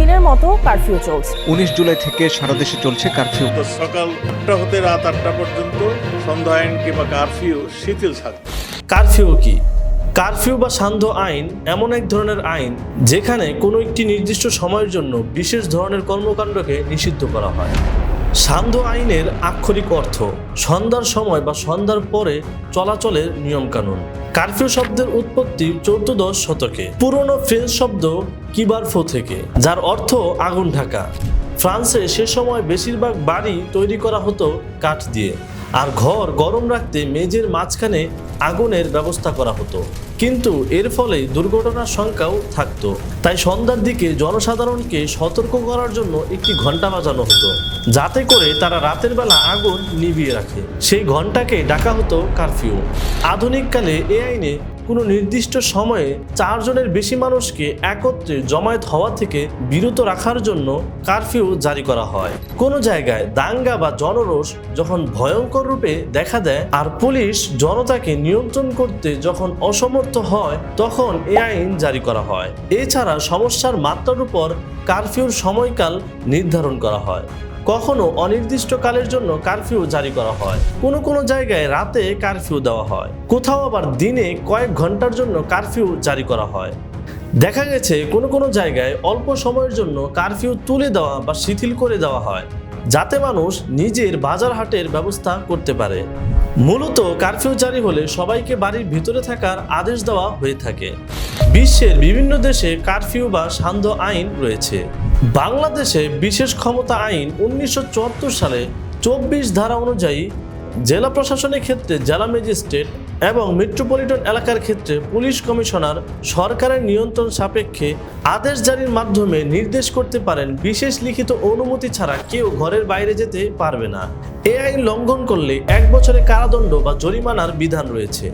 দিনের মতো কারফিউ চলছে। উনিশ জুলাই থেকে সারা দেশে চলছে কারফিউ সকাল আটটা হতে রাত আটটা পর্যন্ত সন্ধ্যা আইন কিংবা কারফিউ শিথিল থাকবে। কারফিউ কি? কারফিউ বা সান্ধ্য আইন এমন এক ধরনের আইন যেখানে কোনো একটি নির্দিষ্ট সময়ের জন্য বিশেষ ধরনের কর্মকাণ্ডকে নিষিদ্ধ করা হয়। সান্ধ্য আইনের আক্ষরিক অর্থ সন্ধ্যার সময় বা সন্ধ্যার পরে চলাচলের নিয়মকানুন। কারফিউ শব্দের উৎপত্তি চৌদ্দদশ শতকে। পুরনো ফ্রেঞ্চ শব্দ কিবারফো থেকে, যার অর্থ আগুন ঢাকা। ফ্রান্সে সে সময় বেশিরভাগ বাড়ি তৈরি করা হতো কাঠ দিয়ে, আর ঘর গরম রাখতে মেঝের মাঝখানে আগুনের ব্যবস্থা করা হতো। কিন্তু এর ফলে দুর্ঘটনার সংখ্যাও থাকতো। তাই সন্ধ্যার দিকে জনসাধারণকে সতর্ক করার জন্য একটি ঘণ্টা বাজানো হতো, যাতে করে তারা রাতের বেলা আগুন নিভিয়ে রাখে। সেই ঘন্টাকে ডাকা হতো কারফিউ। আধুনিককালে এ আইনে কোনো নির্দিষ্ট সময়ে চারজনের বেশি মানুষকে একত্রে জমায়েত হওয়া থেকে বিরত রাখার জন্য কারফিউ জারি করা হয়। কোনো জায়গায় দাঙ্গা বা জনরোষ যখন ভয়ঙ্কর রূপে দেখা দেয় আর পুলিশ জনতাকে নিয়ন্ত্রণ করতে যখন অসমর্থ হয়, তখন এ আইন জারি করা হয়। এছাড়া সমস্যার মাত্রার উপর কারফিউর সময়কাল নির্ধারণ করা হয়। কখনো অনির্দিষ্টকালের জন্য কারফিউ জারি করা হয়। কোনো কোনো জায়গায় রাতে কারফিউ দেওয়া হয়। কোথাও আবার দিনে কয়েক ঘণ্টার জন্য কারফিউ জারি করা হয়। দেখা গেছে, কোনো কোনো জায়গায় অল্প সময়ের জন্য কারফিউ তুলে দেওয়া বা শিথিল করে দেওয়া হয়, যাতে মানুষ নিজের বাজার হাটের ব্যবস্থা করতে পারে। মূলত কারফিউ জারি হলে সবাইকে বাড়ির ভিতরে থাকার আদেশ দেওয়া হয়ে থাকে। বিশ্বের বিভিন্ন দেশে কারফিউ বা সান্ধ্য আইন রয়েছে। বাংলাদেশে বিশেষ ক্ষমতা আইন উনিশশো চুয়াত্তর সালে চব্বিশ ধারা অনুযায়ী জেলা প্রশাসনের ক্ষেত্রে জেলা ম্যাজিস্ট্রেট এবং মেট্রোপলিটন এলাকার ক্ষেত্রে পুলিশ কমিশনার সরকারের নিয়ন্ত্রণ সাপেক্ষে আদেশ জারির মাধ্যমে নির্দেশ করতে পারেন, বিশেষ লিখিত অনুমতি ছাড়া কেউ ঘরের বাইরে যেতে পারবে না। এ আইন লঙ্ঘন করলে এক বছরে কারাদণ্ড বা জরিমানার বিধান রয়েছে।